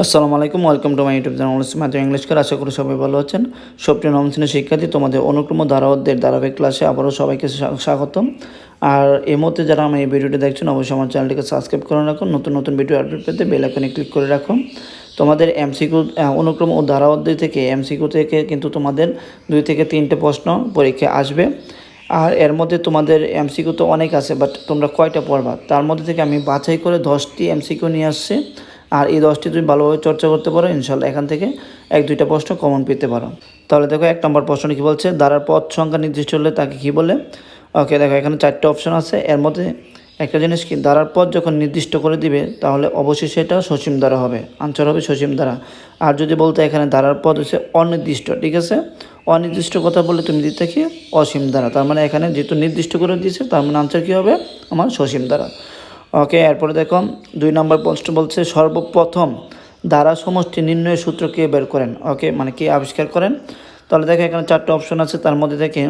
আসসালামু আলাইকুম, welcome to my YouTube channel মাত্র ইংলিশ করে আশা করি সবাই ভালো আছেন। সপ্রিয় নবম শ্রেণির শিক্ষার্থী, তোমাদের অনুক্রম ধারাবাধ্যের ধারাবাহিক ক্লাসে আবারও সবাইকে স্বা- স্বাগতম। আর এই মুহূর্তে যারা আমার এই ভিডিওটি দেখছেন, অবশ্যই আমার চ্যানেলটিকে সাবস্ক্রাইব করে রাখুন। নতুন নতুন ভিডিও আপডেট পেতে বেল আইকনে ক্লিক করে রাখুন। তোমাদের এমসিকিউ অনুক্রম ও ধারা থেকে, এমসিকিউ থেকে কিন্তু তোমাদের দুই থেকে তিনটে প্রশ্ন পরীক্ষা আসবে। আর এর মধ্যে তোমাদের এমসিকিউ তো অনেক আছে, বাট তোমরা কয়টা পড়বা? তার মধ্যে থেকে আমি বাছাই করে দশটি এমসিকিউ নিয়ে আসছি। আর এই দশটি তুমি ভালোভাবে চর্চা করতে পারো ইনশাল্লাহ এখান থেকে এক দুইটা প্রশ্ন কমন পেতে পারো। তাহলে দেখো এক নম্বর প্রশ্ন কী বলছে? দ্বারার পথ সংখ্যা নির্দিষ্ট হলে তাকে কী বলে? ওকে দেখো এখানে চারটে অপশন আছে। এর মধ্যে একটা জিনিস কি? দ্বারার পথ যখন নির্দিষ্ট করে দিবে, তাহলে অবশ্যই সেটা সসীম দ্বারা হবে। আনসার হবে সসীম দ্বারা। আর যদি বলতে এখানে দ্বারার পথ হচ্ছে অনির্দিষ্ট, ঠিক আছে? অনির্দিষ্ট কথা বলে তুমি দিতে কি? অসীম দ্বারা। তার মানে এখানে যেহেতু নির্দিষ্ট করে দিয়েছে, তার মানে আনসার কী হবে? আমার সসীম দ্বারা। ওকে, এরপরে দেখো, দুই নম্বর প্রশ্ন বলছে, সর্বপ্রথম দ্বারা সমষ্টি নির্ণয়ের সূত্র কে বের করেন? ওকে মানে কে আবিষ্কার করেন? তাহলে দেখো, এখানে চারটে অপশন আছে, তার মধ্যে থেকে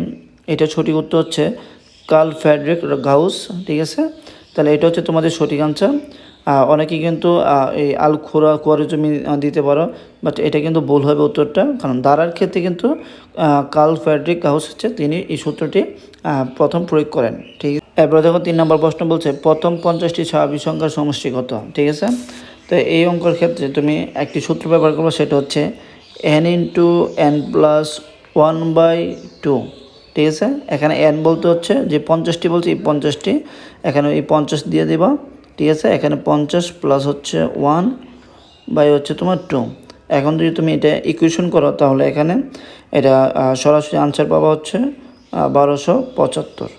এটা সঠিক উত্তর হচ্ছে কার্ল ফ্যাডরিক গাউস, ঠিক আছে? তাহলে এটা হচ্ছে তোমাদের সঠিক আনসার অনেকেই কিন্তু এই আল খোরা কোয়ারিজমি দিতে পারো বাট এটা কিন্তু ভুল হবে উত্তরটা, কারণ দ্বারার ক্ষেত্রে কিন্তু কার্ল ফ্যাডরিক গাউস হচ্ছে, তিনি এই সূত্রটি প্রথম প্রয়োগ করেন, ঠিক এরপরে দেখো তিন নম্বর প্রশ্ন বলছে, প্রথম পঞ্চাশটি স্বাভাবিক সংখ্যার সমষ্টি কত? ঠিক আছে? তো এই অঙ্কের ক্ষেত্রে তুমি একটি সূত্র ব্যবহার করব, সেটা হচ্ছে N into N plus one by two ঠিক আছে? এখানে এন বলতে হচ্ছে যে পঞ্চাশটি বলছি, এই পঞ্চাশটি এখানে এই পঞ্চাশ দিয়ে দেবা, ঠিক আছে? এখানে পঞ্চাশ প্লাস হচ্ছে ওয়ান বাই হচ্ছে তোমার টু এখন যদি তুমি এটা ইকুয়েশন করো, তাহলে এখানে এটা সরাসরি আনসার পাবা হচ্ছে বারোশো পঁচাত্তর।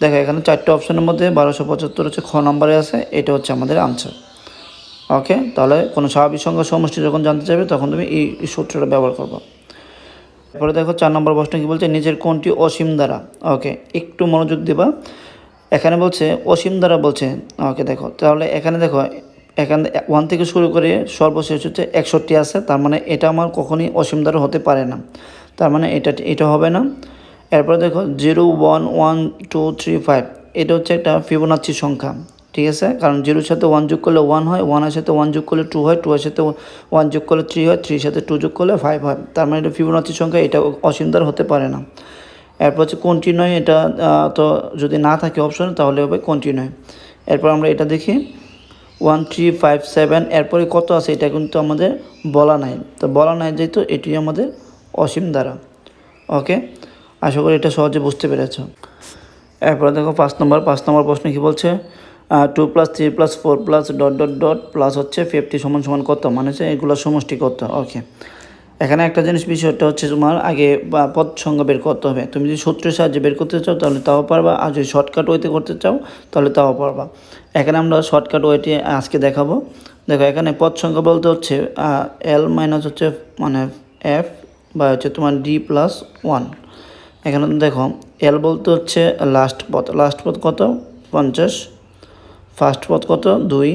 দেখো, এখানে চারটে অপশনের মধ্যে বারোশো পঁচাত্তর হচ্ছে খ নম্বরে আছে, এটা হচ্ছে আমাদের আনসার ওকে তাহলে কোনো স্বাভাবিক সংখ্যা সমষ্টি যখন জানতে চাইবে, তখন তুমি এই সূত্রটা ব্যবহার করবে। তারপরে দেখো, চার নম্বর প্রশ্ন কী বলছে? নিজের কোনটি অসীম দ্বারা? ওকে একটু মনোযোগ দেবা। এখানে বলছে, অসীম দ্বারা বলছে। ওকে দেখো, তাহলে এখানে দেখো, এখানে ওয়ান থেকে শুরু করে সর্বশেষ হচ্ছে একষট্টি আছে, তার মানে এটা আমার কখনই অসীম দ্বারা হতে পারে না। তার মানে এটা এটা হবে না। এরপরে দেখো zero one one two three five. এটা হচ্ছে একটা ফিবোনাচ্ছি সংখ্যা, ঠিক আছে? কারণ জিরোর সাথে ওয়ান যোগ করলে ওয়ান হয়, ওয়ানের সাথে ওয়ান যোগ করলে টু হয় টু এর সাথে ওয়ান যোগ করলে থ্রি হয়, থ্রির সাথে টু যোগ করলে ফাইভ হয়। তার মানে এটা ফিবোনাচ্ছি সংখ্যা, এটা অসীম দ্বারা হতে পারে না। এরপর হচ্ছে কন্টিনিউ এটা তো যদি না থাকে অপশন তাহলে হবে কন্টিনিউ এরপর আমরা এটা দেখি ওয়ান থ্রি ফাইভ সেভেন এরপরে কত আছে এটা কিন্তু আমাদের বলা নাই। তো বলা নাই যেহেতু এটি আমাদের অসীম দ্বারা ওকে আশা করি এটা সহজে বুঝতে পেরেছ। এরপরে দেখো পাঁচ নম্বর পাঁচ নম্বর প্রশ্ন কী বলছে? Two plus three plus four plus dot dot dot plus হচ্ছে ফিফটি সমান সমান কত? মানে হচ্ছে এগুলোর সমষ্টি কত? ওকে এখানে একটা জিনিস বিষয়টা হচ্ছে তোমার আগে, বা পদ সংখ্যা বের করতে হবে। তুমি যদি সূত্রের সাহায্যে বের করতে চাও, তাহলে তাও পারবা। আর যদি শর্টকাট ওয়েতে করতে চাও, তাহলে তাও পারবা। এখানে আমরা শর্টকাট ওয়েটি আজকে দেখাবো। দেখো এখানে পদ সংখ্যা বলতে হচ্ছে এল মাইনাস হচ্ছে মানে এফ বা হচ্ছে তোমার ডি প্লাস ওয়ান এখানে দেখো এল বলতে হচ্ছে লাস্ট পথ লাস্ট পথ কত? পঞ্চাশ। ফার্স্ট পথ কত? দুই।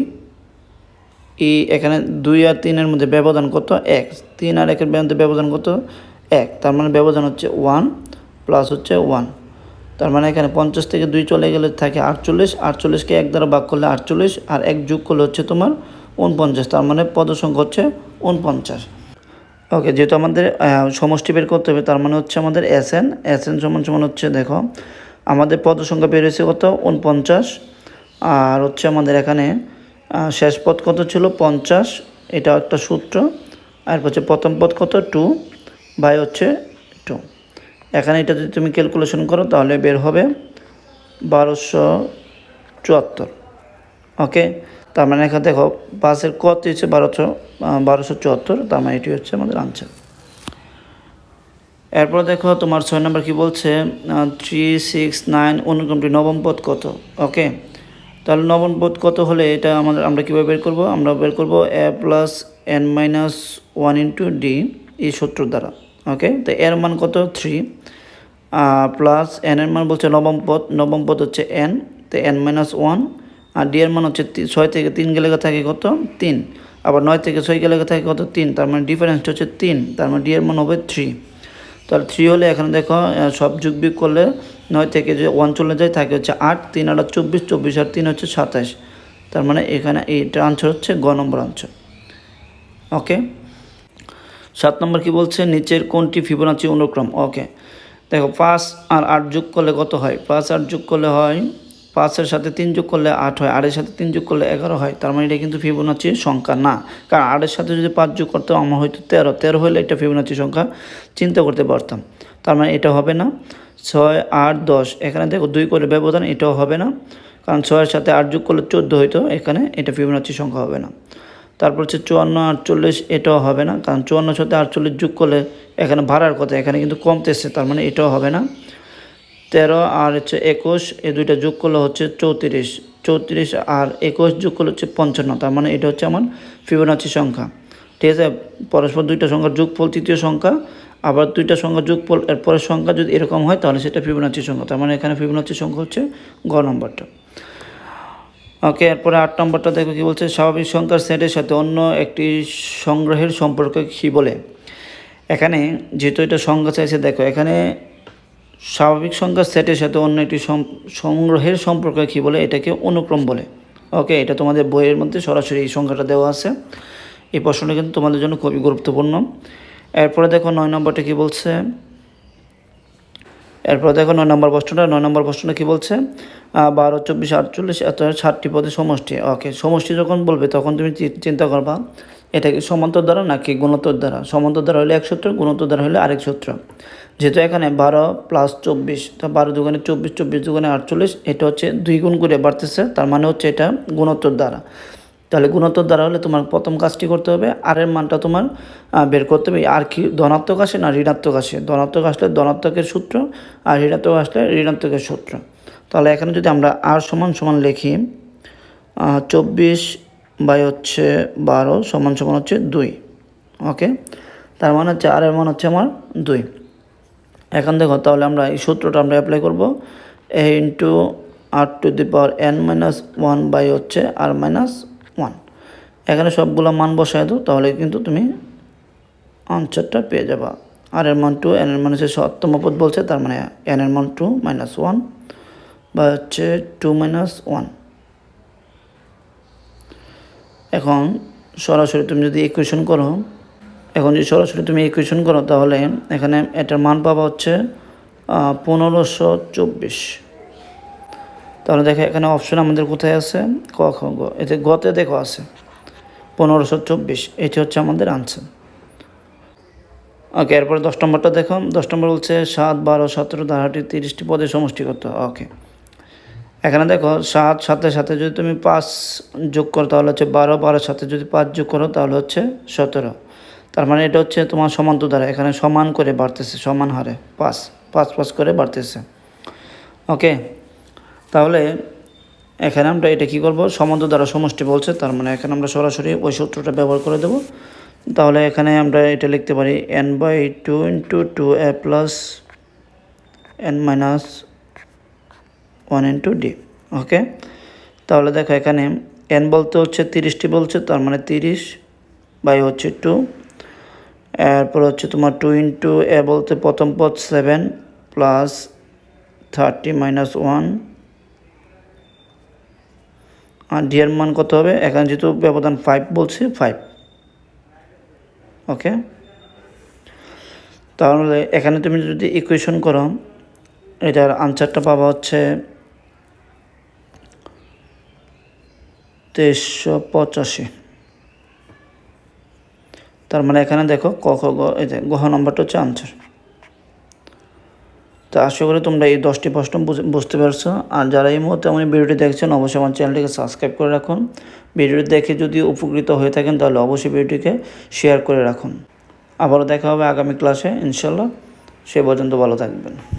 ই এখানে দুই আর তিনের মধ্যে ব্যবধান কত? এক। তিন আর একের মধ্যে ব্যবধান কত? এক। তার মানে ব্যবধান হচ্ছে ওয়ান প্লাস হচ্ছে ওয়ান তার মানে এখানে পঞ্চাশ থেকে দুই চলে গেলে থাকে আটচল্লিশ। আটচল্লিশকে এক দ্বারা ভাগ করলে আটচল্লিশ, আর এক যোগ করলে হচ্ছে তোমার উনপঞ্চাশ তার মানে পদ সংখ্যা হচ্ছে উনপঞ্চাশ ওকে, যেহেতু আমাদের সমষ্টি বের করতে হবে, তার মানে হচ্ছে আমাদের এস এন এস এন সমান সমান হচ্ছে, দেখো, আমাদের পদ সংখ্যা বের হয়েছে কত? উনপঞ্চাশ। আর হচ্ছে আমাদের এখানে শেষ পদ কত ছিল? পঞ্চাশ। এটা একটা সূত্র। আর হচ্ছে প্রথম পদ কত? টু। বাই হচ্ছে টু। এখানে এটা যদি তুমি ক্যালকুলেশন করো, তাহলে বের হবে বারোশো চুয়াত্তর। ওকে? তার মানে এখানে দেখো পাঁচের কত হচ্ছে? বারোশো বারোশো চুয়াত্তর, তার মানে এটি হচ্ছে আমাদের আনসার এরপর দেখো, তোমার ছয় নম্বর কি বলছে? থ্রি সিক্স নাইন অনুক্রমটি নবম পদ কত? ওকে তাহলে নবম পদ কত হলে এটা আমাদের, আমরা কীভাবে বের করব? আমরা বের করব A plus N minus one into D এই সূত্র দ্বারা। ওকে তো এর মান কত? থ্রি প্লাস এন এর মান বলছে নবম পদ নবম পদ হচ্ছে এন তো এন মাইনাস ওয়ান আর ডি এর মান হচ্ছে ছয় থেকে তিন গেলে থাকে কত? তিন। আবার নয় থেকে ছয় গেলে থাকে কত? তিন। তার মানে ডিফারেন্সটা হচ্ছে তিন। তার মানে ডি এর মান হবে থ্রি তাহলে থ্রি হলে এখানে দেখো সব যুগ বিয়োগ করলে নয় থেকে যে ওয়ান চলে যায়, থাকে হচ্ছে আট, তিন আট চব্বিশ চব্বিশ আর তিন হচ্ছে সাতাশ। তার মানে এখানে এইটা আনসার হচ্ছে গ নম্বর আনসার ওকে সাত নম্বর কি বলছে? নিচের কোনটি ফিবোনাচি অনুক্রম? ওকে দেখো, পাঁচ আর আট যোগ করলে কত হয়? পাঁচ আট যোগ করলে হয় পাঁচের সাথে তিন যোগ করলে আট হয়, আটের সাথে তিন যোগ করলে এগারো হয়, তার মানে এটা কিন্তু ফিবোনাচি সংখ্যা না। কারণ আটের সাথে যদি পাঁচ যোগ করতাম আমার হয়তো তেরো তেরো হলে এটা ফিবোনাচি সংখ্যা চিন্তা করতে পারতাম। তার মানে এটা হবে না। ছয়, আট, দশ, এখানে দেখো দুই করে ব্যবধান, এটাও হবে না। কারণ ছয়ের সাথে আট যোগ করলে চোদ্দ হইতো, এখানে এটা ফিবোনাচি সংখ্যা হবে না। তারপর হচ্ছে চুয়ান্ন, আটচল্লিশ, এটাও হবে না। কারণ চুয়ান্ন সাথে আটচল্লিশ যোগ করলে এখানে ভাড়ার কথা, এখানে কিন্তু কমতেছে, তার মানে এটাও হবে না। তেরো আর হচ্ছে একুশ, এই দুইটা যোগ করলে হচ্ছে চৌত্রিশ। চৌত্রিশ আর একুশ যোগ করলে হচ্ছে পঞ্চান্ন, তার মানে এটা হচ্ছে আমার ফিবোনাচি সংখ্যা। ঠিক আছে? পরস্পর দুইটা সংখ্যার যোগফল তৃতীয় সংখ্যা, আবার দুইটা সংখ্যার যোগফল এর পরের সংখ্যা যদি এরকম হয়, তাহলে সেটা ফিবোনাচি সংখ্যা, তার মানে এখানে ফিবোনাচি সংখ্যা হচ্ছে গ নম্বরটা। ওকে, এরপরে আট নম্বরটা দেখো কি বলছে, স্বাভাবিক সংখ্যার সেটের সাথে অন্য একটি সংগ্রহের সম্পর্ক কী বলে? এখানে যেহেতু এটা সংখ্যা চাইছে, দেখো এখানে স্বাভাবিক সংখ্যার সেটের সাথে অন্য একটি সংগ্রহের সম্পর্ক কী বলে? এটাকে অনুক্রম বলে। ওকে, এটা তোমাদের বইয়ের মধ্যে সরাসরি এই সংখ্যাটা দেওয়া আছে। এই প্রশ্নটা কিন্তু তোমাদের জন্য খুবই গুরুত্বপূর্ণ। এরপরে দেখো নয় নম্বরটা কী বলছে? এরপর দেখো নয় নম্বর প্রশ্নটা। নয় নম্বর প্রশ্নটা কী বলছে? বারো, চব্বিশ, আটচল্লিশ, এত ষাটটি পদে সমষ্টি। ওকে, সমষ্টি যখন বলবে তখন তুমি চিন্তা করবা এটা কি সমান্তর দ্বারা নাকি গুণোত্তর দ্বারা? সমান্তর দ্বারা হলে এক সূত্র, গুণোত্তর দ্বারা হলে আরেক সূত্র। যেহেতু এখানে বারো প্লাস চব্বিশ, তা বারো দুগুণে চব্বিশ চব্বিশ দুগুণে আটচল্লিশ, এটা হচ্ছে দুই গুণ করে বাড়তেছে, তার মানে হচ্ছে এটা গুণোত্তর দ্বারা। তাহলে গুণোত্তর দ্বারা হলে তোমার প্রথম কাজটি করতে হবে আর এর মানটা তোমার বের করতে হবে। আর কি ধনাত্মক আসে না ঋণাত্মক আসে? ধনাত্মক আসলে ধনাত্মকের সূত্র, আর ঋণাত্মক আসলে ঋণাত্মকের সূত্র। তাহলে এখানে যদি আমরা আর সমান সমান লিখি চব্বিশ বাই হচ্ছে বারো সমান সমান হচ্ছে দুই। ওকে? তার মানে হচ্ছে আর এর মান হচ্ছে আমার দুই। এখন দেখো, তাহলে আমরা এই সূত্রটা আমরা অ্যাপ্লাই করব। A into R to the power N minus one by হচ্ছে আর মাইনাস ওয়ান এখানে সবগুলো মান বসায় দাও, তাহলে কিন্তু তুমি আনসারটা পেয়ে যাবা। আর এর মান টু এন এর মান হচ্ছে সপ্তম পদ বলছে, তার মানে এন এর মান টু মাইনাস ওয়ান বা হচ্ছে টু মাইনাস ওয়ান এখন সরাসরি তুমি যদি ইকুয়েশন করো, এখন যদি সরাসরি তুমি ইকুয়েশন করো, তাহলে এখানে এটার মান পাবা হচ্ছে পনেরোশো চব্বিশ। তাহলে দেখো এখানে অপশন আমাদের কোথায় আছে? ক, খ, গ। এতে গতে দেখো আছে, পনেরোশো চব্বিশ। এটি হচ্ছে আমাদের আনসার ওকে এরপরে দশ নম্বরটা দেখো। দশ নম্বর বলছে সাত বারো সতেরো ধারাটি তিরিশটি পদের সমষ্টি করতে ওকে এখানে দেখো সাত, সাতের সাথে যদি তুমি পাঁচ যোগ করো, তাহলে হচ্ছে বারো। বারোর সাথে যদি পাঁচ যোগ করো, তাহলে হচ্ছে সতেরো। তার মানে এটা হচ্ছে তোমার সমান্তর দ্বারা। এখানে সমান করে বাড়তেছে, সমান হারে পাঁচ পাঁচ পাঁচ করে বাড়তেছে। ওকে? তাহলে এখানে আমরা এটা কী করব? সমান্তর দ্বারা সমষ্টি বলছে, তার মানে এখানে আমরা সরাসরি ওই সূত্রটা ব্যবহার করে দেবো। তাহলে এখানে আমরা এটা লিখতে পারি N by two into two A plus N minus one into D okay তাহলে দেখো এখানে এন বলতে হচ্ছে তিরিশটি বলছে, তার মানে তিরিশ বাই হচ্ছে টু এরপর হচ্ছে তোমার টু ইন্টু এ বলতে প্রথম পথ seven plus thirty minus one আর ডি এর মান কত হবে? এখানে যেহেতু ব্যবধান ফাইভ বলছে ফাইভ ওকে তাহলে এখানে তুমি যদি ইকুয়েশন করো, এটার আনসারটা পাবা হচ্ছে তেইশশো পঁচাশি। তার মানে এখানে দেখো ক, খ, গ, এই যে গহ নম্বরটা হচ্ছে আনসার তো আশা করি তোমরা এই দশটি প্রশ্ন বুঝ- বুঝতে পারছ। আর যারা এই মুহূর্তে এই ভিডিওটি দেখছেন, অবশ্যই আমার চ্যানেলটিকে সাবস্ক্রাইব করে রাখুন। ভিডিওটি দেখে যদি উপকৃত হয়ে থাকেন, তাহলে অবশ্যই ভিডিওটিকে শেয়ার করে রাখুন। আবারও দেখা হবে আগামী ক্লাসে ইনশাল্লাহ সে পর্যন্ত ভালো থাকবেন।